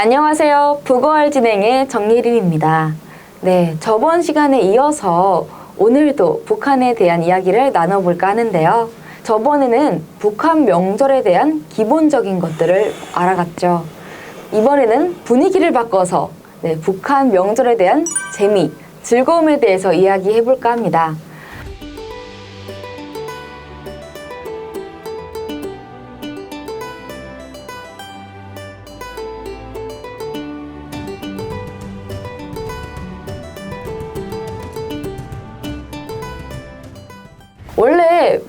안녕하세요. 북어할 진행의 정예린입니다. 네, 저번 시간에 이어서 오늘도 북한에 대한 이야기를 나눠볼까 하는데요. 저번에는 북한 명절에 대한 기본적인 것들을 알아갔죠. 이번에는 분위기를 바꿔서 네, 북한 명절에 대한 재미, 즐거움에 대해서 이야기해볼까 합니다.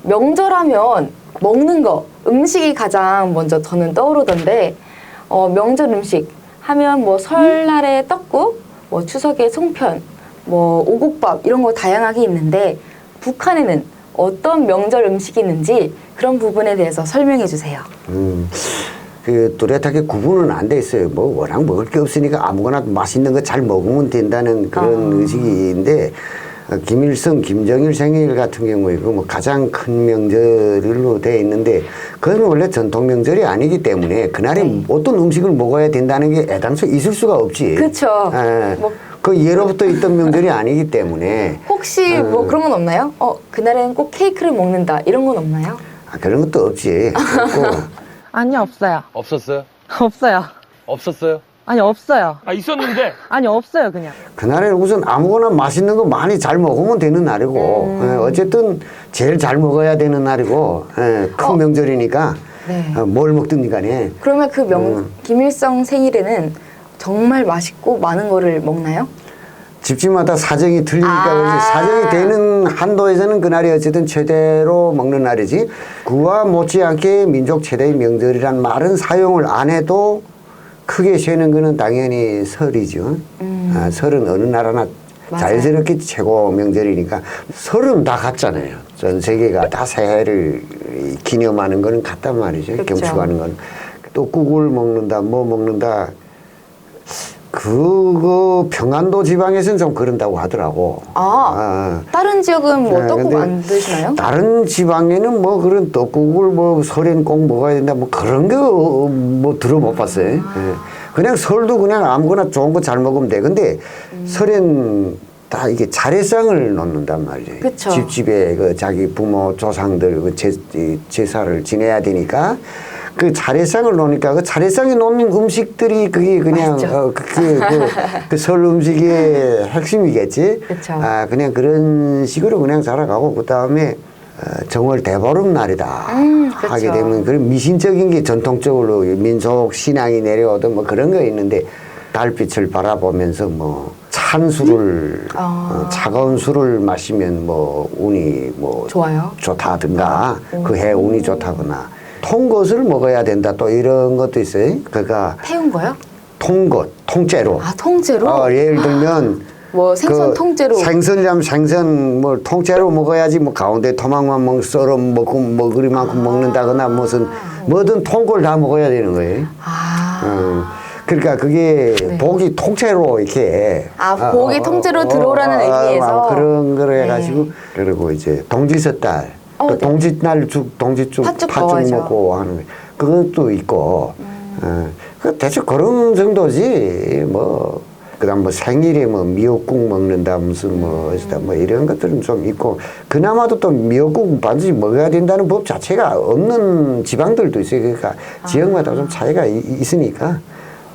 명절하면 먹는 거, 음식이 가장 먼저 저는 떠오르던데, 어, 명절 음식 하면 뭐 설날에 떡국, 뭐 추석에 송편, 뭐 오곡밥 이런 거 다양하게 있는데, 북한에는 어떤 명절 음식이 있는지 그런 부분에 대해서 설명해 주세요. 음, 그 뚜렷하게 구분은 안 돼 있어요. 뭐 워낙 먹을 게 없으니까 아무거나 맛있는 거 잘 먹으면 된다는 그런 아. 의식인데 어, 김일성, 김정일 생일 같은 경우에 그뭐 가장 큰 명절로 돼 있는데 그건 원래 전통 명절이 아니기 때문에 그날에 네. 어떤 음식을 먹어야 된다는 게 애당초 있을 수가 없지. 그쵸. 예. 뭐- 그 예로부터 있던 명절이 아니기 때문에 혹시 뭐 그런 건 없나요? 어, 그날에는 꼭 케이크를 먹는다 이런 건 없나요? 아, 그런 것도 없지. 없고 아니요, 없어요. 없었어요? 없어요. 없었어요? 아니, 없어요. 아 있었는데 아니, 없어요, 그냥. 그날에 우선 아무거나 맛있는 거 많이 잘 먹으면 되는 날이고 예, 어쨌든 제일 잘 먹어야 되는 날이고 예, 큰 어. 명절이니까 네. 어, 뭘 먹든 간에 그러면 그 명, 음. 김일성 생일에는 정말 맛있고 많은 거를 먹나요? 집집마다 사정이 틀리니까 아. 그렇지 사정이 되는 한도에서는 그날이 어쨌든 최대로 먹는 날이지 그와 못지않게 민족 최대의 명절이란 말은 사용을 안 해도 크게 쉬는 거는 당연히 설이죠 음. 아, 설은 어느 나라나 맞아요. 자연스럽게 최고 명절이니까 설은 다 같잖아요 전 세계가 다 새해를 기념하는 거는 같단 말이죠 그렇죠. 경축하는 건 또 국을 먹는다 뭐 먹는다 그거 평안도 지방에서는 좀 그런다고 하더라고. 아, 다른 지역은 뭐 네, 떡국 근데 안 드시나요? 다른 지방에는 뭐 그런 떡국을 뭐 설엔 꼭 먹어야 된다 뭐 그런 거 뭐 들어 못 봤어요. 예. 그냥 설도 그냥 아무거나 좋은 거 잘 먹으면 돼. 근데 음. 설엔 다 이게 차례상을 놓는단 말이에요. 그쵸. 집집에 그 자기 부모 조상들 그 제, 이 제사를 지내야 되니까 그 차례상을 놓으니까 그 차례상에 놓는 음식들이 그게 그냥. 어, 그게 그, 그설 음식의 핵심이겠지. 그쵸. 아 그냥 그런 식으로 그냥 살아가고 그 다음에 어, 정월 대보름 날이다 음. 하게 되면 그런 미신적인 게 전통적으로 민속 신앙이 내려오던 뭐 그런 거 있는데 달빛을 바라보면서 뭐 찬 술을 아. 어, 차가운 술을 마시면 뭐 운이 뭐 좋아요. 좋다든가 오. 그해 운이 좋다거나 통것을 먹어야 된다 또 이런 것도 있어요. 그러니까 태운 거요? 통것 통째로 아, 통째로? 어, 예를 들면 뭐 생선 그 통째로. 생선이라면 생선 뭐 통째로 먹어야지 뭐 가운데 토막만 먹 썰어 먹고 뭐 그리만큼 먹는다거나 무슨 뭐든 통걸 다 먹어야 되는 거예요. 아, 어, 그러니까 그게 네. 복이 통째로 이렇게 아, 어, 복이 어, 통째로 어, 들어오라는 어, 어, 의미에서. 어, 그런 걸 네. 해가지고 그리고 이제 동지섣달 어, 또 네. 동짓 날 죽 동짓 죽 팥죽 팥죽 먹어야죠. 먹고 하는 거 그것도 있고 음. 어, 그 대충 그런 정도지 뭐 그다음 뭐 생일에 뭐 미역국 먹는다 무슨 뭐 어쩌다 뭐 이런 것들은 좀 있고 그나마도 또 미역국 반드시 먹어야 된다는 법 자체가 없는 지방들도 있어요 그러니까 아. 지역마다 좀 차이가 이- 있으니까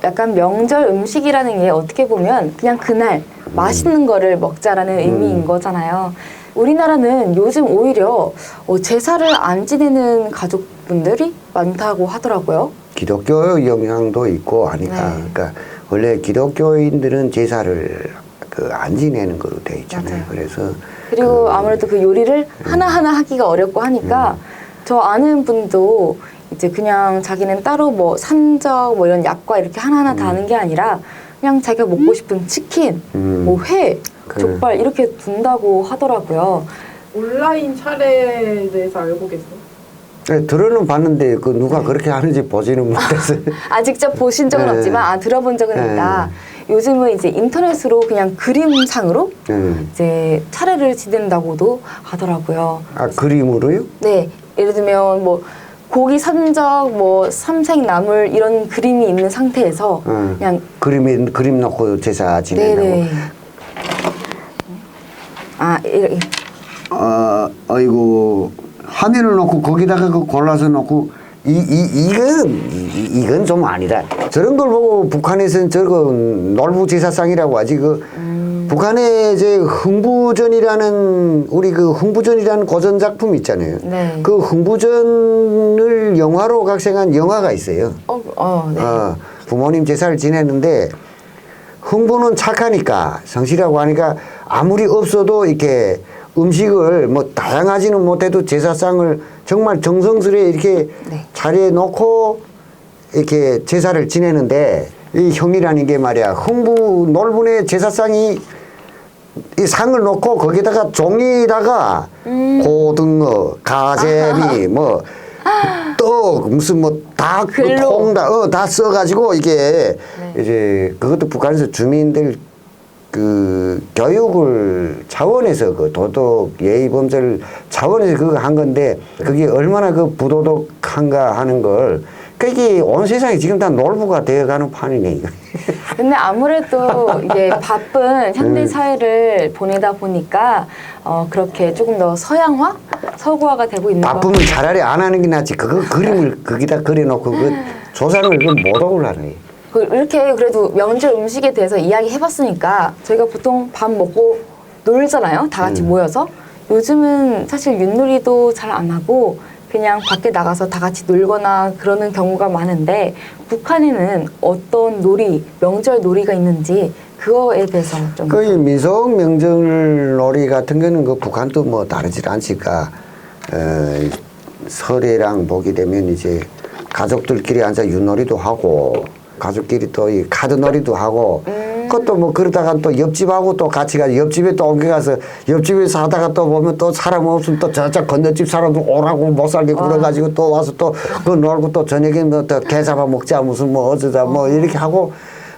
약간 명절 음식이라는 게 어떻게 보면 그냥 그날 맛있는 거를 먹자라는 의미인 거잖아요. 우리나라는 요즘 오히려 어, 제사를 안 지내는 가족분들이 많다고 하더라고요. 기독교 영향도 있고 하니까 네. 그러니까 원래 기독교인들은 제사를 그 안 지내는 거로 돼 있잖아요. 맞아요. 그래서 그리고 그- 아무래도 그 요리를 하나하나 하기가 어렵고 하니까 저 아는 분도 이제 그냥 자기는 따로 뭐 산적 뭐 이런 약과 이렇게 하나하나 다 하는 게 아니라 그냥 자기가 먹고 싶은 치킨, 음. 뭐 회. 족발 이렇게 둔다고 하더라고요. 온라인 차례에 대해서 알고 계세요? 네, 들어는 봤는데 그 누가 네. 그렇게 하는지 보지는 못했어요. 아 직접 보신 적은 네. 없지만 아 들어본 적은 네. 있다. 요즘은 이제 인터넷으로 그냥 그림상으로 네. 이제 차례를 지낸다고도 하더라고요. 아 그림으로요? 네, 예를 들면 뭐 고기 선적, 뭐 삼색나물 이런 그림이 있는 상태에서 응. 그냥 그림에 그림 놓고 제사. 네네. 아 이렇게 어, 어이구 화면을 놓고 거기다가 그 골라서 놓고 이, 이, 이건 이, 이건 좀 아니다. 저런 걸 보고 북한에서는 저거 놀부 제사상이라고 하지 그 북한의 이제 흥부전이라는 우리 그 흥부전이라는 고전 작품 있잖아요. 네. 그 흥부전을 영화로 각색한 영화가 있어요. 어, 어, 네. 어, 부모님 제사를 지내는데 흥부는 착하니까 성실하고 하니까 아무리 없어도 이렇게 음식을 뭐 다양하지는 못해도 제사상을 정말 정성스레 이렇게 네. 자리에 놓고 이렇게 제사를 지내는데 이 형이라는 게 말이야 흥부 놀분의 제사상이 이 상을 놓고 거기다가 종이에다가 음. 고등어, 가재미, 뭐 떡, 무슨 뭐다 글로. 통다, 어, 다 써가지고 이게 네. 이제 그것도 북한에서 주민들 그 교육을 차원에서 그 도덕 예의 범절 차원에서 그거 한 건데 그게 얼마나 그 부도덕한가 하는 걸 그게 온 세상이 지금 다 놀부가 되어가는 판이네 이거. 근데 아무래도 이게 바쁜 현대 음. 사회를 보내다 보니까 어, 그렇게 조금 더 서양화, 서구화가 되고 있는 것 바쁘면 차라리 안 하는 게 낫지. 그거 그림을 거기다 그려놓고 그 조상을 그 모독을 하네. 그 이렇게 그래도 명절 음식에 대해서 이야기해봤으니까 저희가 보통 밥 먹고 놀잖아요. 다 같이 음. 모여서. 요즘은 사실 윷놀이도 잘 안 하고 그냥 밖에 나가서 다 같이 놀거나 그러는 경우가 많은데 북한에는 어떤 놀이, 명절 놀이가 있는지 그거에 대해서 좀 그 민속 명절 놀이 같은 거는 그 북한도 뭐 다르질 않지까 어, 설에랑 보게 되면 이제 가족들끼리 앉아 윷놀이도 하고 가족끼리 또 이 카드놀이도 하고 그것도 뭐 그러다가 또 옆집하고 또 같이 가서 옆집에 또 옮겨가서 옆집에서 하다가 또 보면 또 사람 없으면 또 저쪽 건너집 사람도 오라고 못 살게 굴어가지고 또 와서 또 그 놀고 또 저녁에 뭐또개 잡아 먹자 무슨 뭐 어쩌자 뭐 이렇게 하고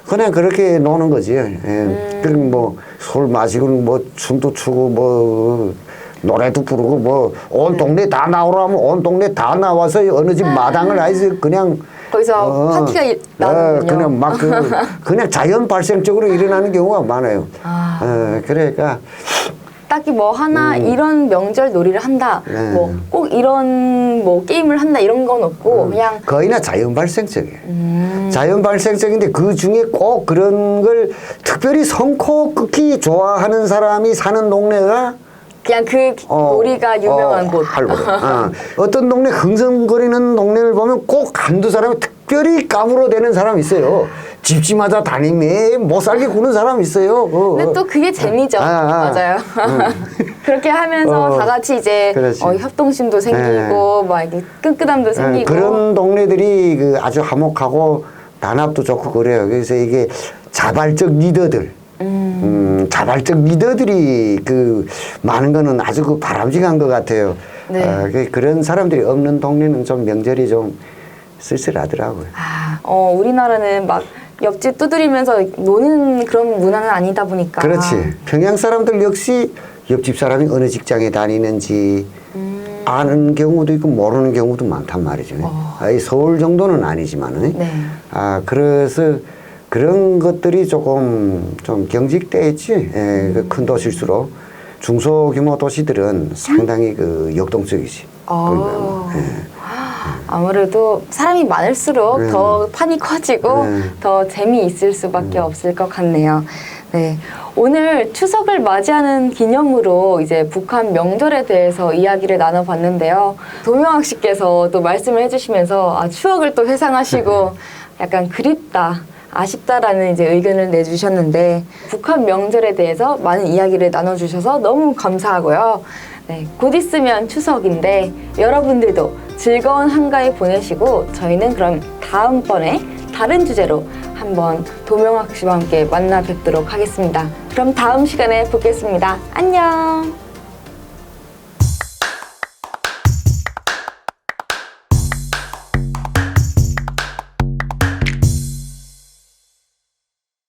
그냥 그렇게 노는 거지. 예. 그럼 뭐술 마시고 뭐 춤도 추고 뭐 노래도 부르고 뭐 온 동네 다 나오라면 온 동네 다 나와서 어느 집 마당을 아이지 그냥 거기서 파티가 일- 나는군요. 어, 그냥 막 그, 그냥 자연 발생적으로 일어나는 경우가 많아요. 아. 어, 그러니까 딱히 뭐 하나 이런 명절 놀이를 한다, 음. 네. 뭐꼭 이런 뭐 게임을 한다 이런 건 없고 그냥 거의나 자연 발생적이에요. 음, 자연 발생적인데 그 중에 꼭 그런 걸 특별히 성코 극히 좋아하는 사람이 사는 동네가 그냥 그 어, 놀이가 유명한 어, 곳. 할거든. 어. 어떤 동네 흥성거리는 동네를 보면 꼭 한두 사람이 특별히 까불어 대는 사람이 있어요. 집집마다 다니며 못 살게 구는 사람이 있어요. 그. 근데 또 그게 재미죠. 아, 아. 맞아요. 그렇게 하면서 어, 다 같이 이제 그렇지. 어, 협동심도 생기고 막 이렇게 끈끈함도 예, 생기고 그런 동네들이 그 아주 화목하고 단합도 좋고 그래요. 그래서 이게 자발적 리더들. 음, 자발적 리더들이 그 많은 거는 아주 그 바람직한 것 같아요. 네. 어, 그- 그런 사람들이 없는 동네는 좀 명절이 좀 쓸쓸하더라고요. 아, 어, 우리나라는 막 옆집 두드리면서 노는 그런 문화는 아니다 보니까 그렇지. 평양 사람들 역시 옆집 사람이 어느 직장에 다니는지 음. 아는 경우도 있고 모르는 경우도 많단 말이죠. 아, 이 서울 정도는 아니지만은. 네. 아, 그래서 그런 것들이 조금 좀 경직돼 있지. 예, 그큰 도시일수록 중소규모 도시들은 상당히 그 역동적이지. 어. 예. 아무래도 사람이 많을수록 네. 더 판이 커지고 네. 더 재미있을 수밖에 없을 것 같네요. 네. 오늘 추석을 맞이하는 기념으로 이제 북한 명절에 대해서 이야기를 나눠봤는데요. 도명학 씨께서 또 말씀을 해주시면서 아, 추억을 또 회상하시고 약간 그립다. 아쉽다라는 이제 의견을 내주셨는데 북한 명절에 대해서 많은 이야기를 나눠주셔서 너무 감사하고요. 네, 곧 있으면 추석인데 여러분들도 즐거운 한가위 보내시고 저희는 그럼 다음번에 다른 주제로 한번 도명학 씨와 함께 만나 뵙도록 하겠습니다. 그럼 다음 시간에 뵙겠습니다. 안녕!